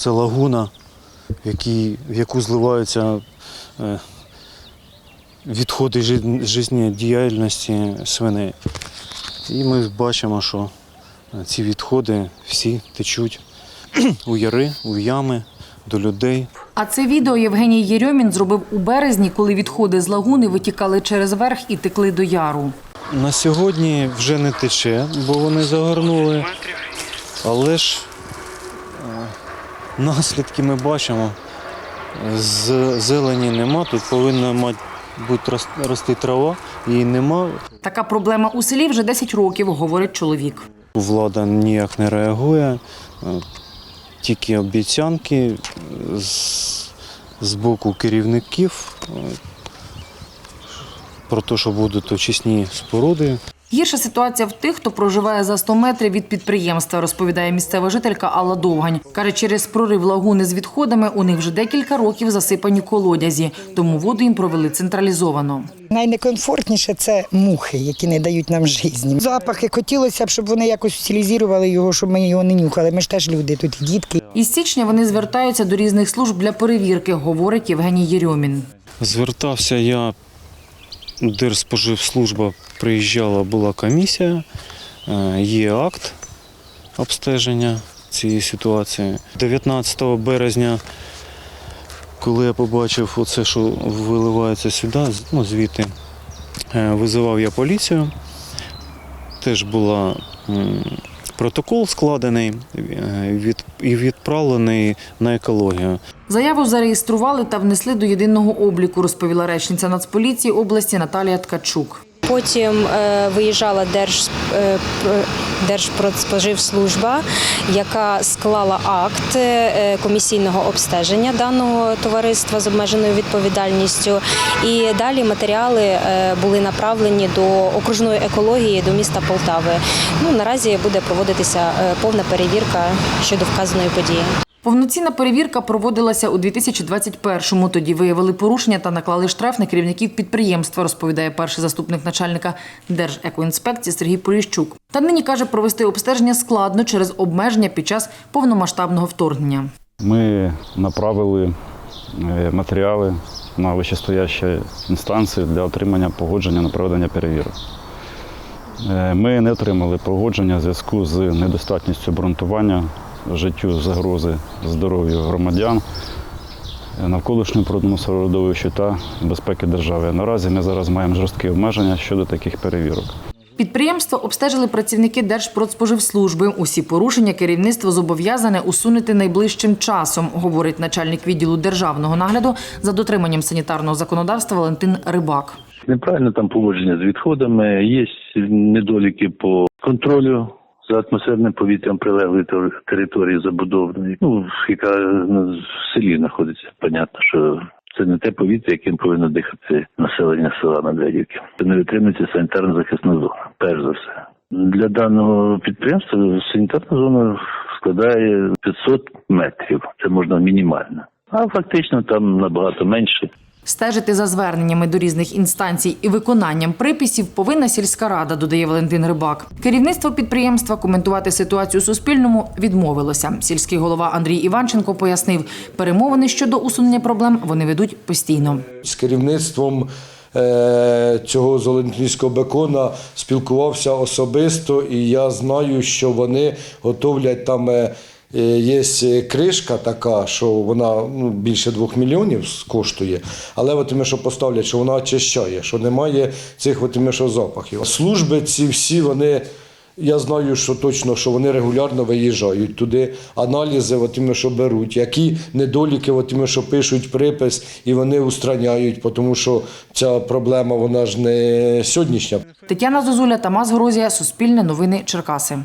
Це лагуна, в, якій, в яку зливаються е, відходи жит- життєдіяльності свиней. І ми бачимо, що ці відходи всі течуть у яри, у ями, до людей. А це відео Євгеній Єрьомін зробив у березні, коли відходи з лагуни витікали через верх і текли до яру. На сьогодні вже не тече, бо вони загорнули. Але ж наслідки ми бачимо. З зелені нема, тут повинна бути рости трава, її нема. Така проблема у селі вже 10 років, говорить чоловік. Влада ніяк не реагує, е, тільки обіцянки з, з боку керівників е, про те, що будуть очисні споруди. Гірша ситуація в тих, хто проживає за 100 метрів від підприємства, розповідає місцева жителька Алла Довгань. Каже, через прорив лагуни з відходами у них вже декілька років засипані колодязі, тому воду їм провели централізовано. Найнекомфортніше це мухи, які не дають нам житті. Запахи хотілося б, щоб вони якось утилізували його, щоб ми його не нюхали. Ми ж теж люди, тут і дітки. Із січня вони звертаються до різних служб для перевірки, говорить Євгеній Єрьомін. Звертався я, Держспоживслужба приїжджала, була комісія, е, є акт обстеження цієї ситуації. 19 березня, коли я побачив оце, що виливається сюди, ну, звідти, е, визивав я поліцію. Теж була протокол складений е, і відправлений на екологію. Заяву зареєстрували та внесли до єдиного обліку, розповіла речниця Нацполіції області Наталія Ткачук. Потім е, виїжджала е, Держпродспоживслужба, яка склала акт е, комісійного обстеження даного товариства з обмеженою відповідальністю. І далі матеріали були направлені до окружної екології до міста Полтави. Ну наразі буде проводитися повна перевірка щодо вказаної події. Повноцінна перевірка проводилася у 2021-му. Тоді виявили порушення та наклали штраф на керівників підприємства, розповідає перший заступник начальника Держекоінспекції Сергій Поліщук. Та нині каже, провести обстеження складно через обмеження під час повномасштабного вторгнення. Ми направили е, матеріали на вищестоящі інстанції для отримання погодження на проведення перевірок. Е, Ми не отримали погодження в зв'язку з недостатністю обґрунтування життю загрози здоров'ю громадян, навколишньому природному середовищу та безпеки держави. Наразі ми зараз маємо жорсткі обмеження щодо таких перевірок. Підприємство обстежили працівники Держпродспоживслужби. Усі порушення керівництво зобов'язане усунути найближчим часом, говорить начальник відділу державного нагляду за дотриманням санітарного законодавства Валентин Рибак. Неправильне там поводження з відходами, є недоліки по контролю за атмосферним повітрям прилеглої тер- території забудовної, ну яка в селі знаходиться. Понятно, що це не те повітря, яким повинно дихати населення села Медведівки. Це не витримується санітарно захисна зона, перш за все. Для даного підприємства санітарна зона складає 500 метрів. Це можна мінімально. А фактично там набагато менше. Стежити за зверненнями до різних інстанцій і виконанням приписів повинна сільська рада, додає Валентин Рибак. Керівництво підприємства коментувати ситуацію Суспільному відмовилося. Сільський голова Андрій Іванченко пояснив, перемовини щодо усунення проблем вони ведуть постійно. з керівництвом е, цього золотинського бекона спілкувався особисто, і я знаю, що вони готовлять там. Е, е, Є кришка така, що вона ну, більше двох мільйонів коштує, але от іменно, що поставлять, що вона очищає, що немає цих от іменно, що запахів. Служби ці всі вони. Я знаю, що точно, що вони регулярно виїжджають туди, аналізи, от іменно, що беруть, які недоліки, от іменно, що пишуть припис і вони устраняють, тому що ця проблема вона ж не сьогоднішня. Тетяна Зозуля, Тамас Горозія, Суспільне новини Черкаси.